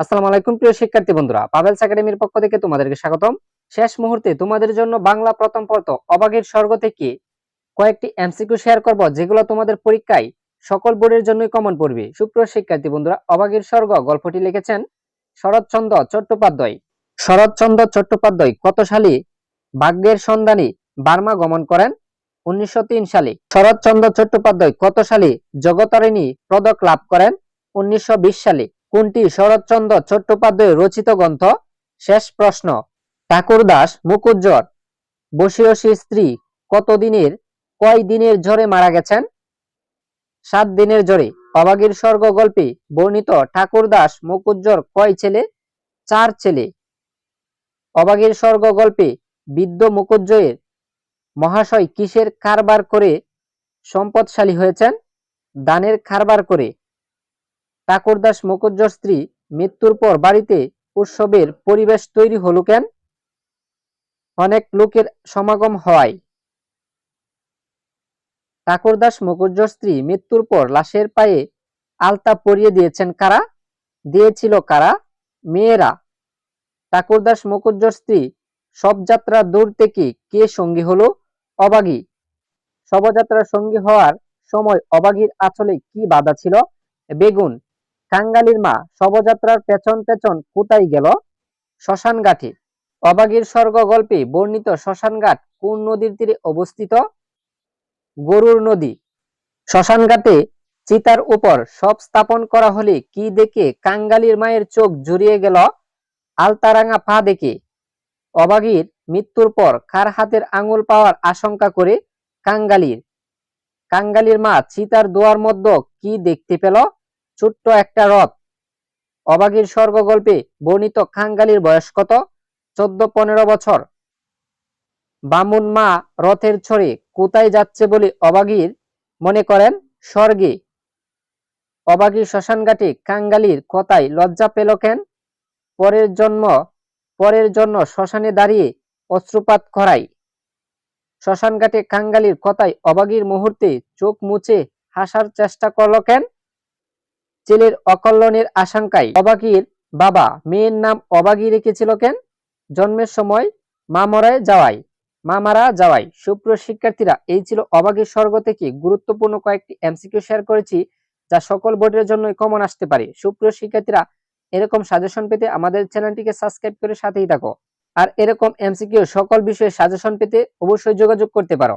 আসসালামু আলাইকুম, প্রিয় শিক্ষার্থী বন্ধুরা। পাভেলস একাডেমির পক্ষ থেকে তোমাদেরকে স্বাগতম। শেষ মুহূর্তে তোমাদের জন্য বাংলা প্রথম পর্ত অবাগের স্বর্গ থেকে কয়েকটি এমসিকিউ শেয়ার করব, যেগুলো তোমাদের পরীক্ষায় সকল বোর্ডের জন্যই কমন পড়বে। সুপ্রিয় শিক্ষার্থী বন্ধুরা, অবাগের স্বর্গ গল্পটি লিখেছেন শরৎচন্দ্র চট্টোপাধ্যায়। শরৎচন্দ্র চট্টোপাধ্যায় কত সালে ভাগ্যের সন্ধানে বার্মা গমন করেন? উনিশশো তিন সালে। শরৎচন্দ্র চট্টোপাধ্যায় কত সালে জগতারিণী পদক লাভ করেন? উনিশশো বিশ সালে। কোনটি শরৎচন্দ্র চট্টোপাধ্যায় রচিত গ্রন্থ? শেষ প্রশ্ন। ঠাকুরদাস মুকুজ্জর। বসিয়সী স্ত্রী কতদিনের, কয় দিনের জ্বরে মারা গেছেন? সাত দিনের জ্বরে। অবাগীর স্বর্গ গল্পে বর্ণিত ঠাকুরদাস মুকুজ্জর কয় ছেলে? চার ছেলে। অবাগীর স্বর্গ গল্পে বৃদ্ধ মুকুজ্জয়ের মহাশয় কিসের কারবার করে সম্পদশালী হয়েছেন? দানের কারবার করে। ঠাকুরদাস মুকুজ্জর স্ত্রী মৃত্যুর পর বাড়িতে উৎসবের পরিবেশ তৈরি হলো কেন? অনেক লোকের সমাগম হওয়ায় ঠাকুরদাস মুকুজ্জর স্ত্রী মৃত্যুর পর লাশের পায়ে আলতা পরিয়ে দিয়েছেন কারা? দিয়েছিল কারা? মেয়েরা। ঠাকুরদাস মুকুজ্জর স্ত্রী শবযাত্রা দূর থেকে কে সঙ্গী হলো? অবাগী। শবযাত্রার সঙ্গী হওয়ার সময় অবাগীর আঁচলে কি বাধা ছিল? বেগুন। কাঙ্গালির মা শবযাত্রার পেছন পেছন কোথায় গেল? শ্মশানঘাটে। অবাগীর স্বর্গ গল্পে বর্ণিত শ্মশানঘাট কোন নদীর তীরে অবস্থিত? গরুর নদী। শ্মশানঘাটে চিতার উপর সব স্থাপন করা হলে কি দেখে কাঙ্গালির মায়ের চোখ জুড়িয়ে গেল? আলতারাঙা পা দেখে। অবাগীর মৃত্যুর পর কার হাতের আঙুল পাওয়ার আশঙ্কা করে কাঙ্গালির? কাঙ্গালির মা চিতার দোয়ার মধ্যে কি দেখতে পেল? ছোট্ট একটা রথ। অবাগীর স্বর্গ গল্পে বর্ণিত খাঙ্গালির বয়স কত? চোদ্দ, পনেরো বছর। বামুন মা রথের ছড়ে কোথায় যাচ্ছে বলে অবাগীর মনে করেন? স্বর্গে। অবাগীর শ্মশানঘাটে কাঙ্গালির কথায় লজ্জা পেল কেন? পরের জন্ম, পরের জন্য শ্মশানে দাঁড়িয়ে অশ্রুপাত করাই শ্মশানঘাটে কাঙ্গালির কথায় অবাগীর মুহূর্তে চোখ মুছে হাসার চেষ্টা করল কেন? ছেলের অকল্যাণের আশঙ্কায় অবাগীর বাবা মেয়ের নাম অবাগী রেখেছিল কেন? জন্মের সময় মা মরায় যাওয়ায়, মা মারা যাওয়ায়। সুপ্রিয় শিক্ষার্থীরা, এই ছিল অবাগীর স্বর্গ থেকে গুরুত্বপূর্ণ কয়েকটি এমসিকিউ শেয়ার করেছি, যা সকল বোর্ডের জন্য কমন আসতে পারে। সুপ্রিয় শিক্ষার্থীরা, এরকম সাজেশন পেতে আমাদের চ্যানেলটিকে সাবস্ক্রাইব করে সাথেই থাকো। আর এরকম এমসিকিউ সকল বিষয়ে সাজেশন পেতে অবশ্যই যোগাযোগ করতে পারো।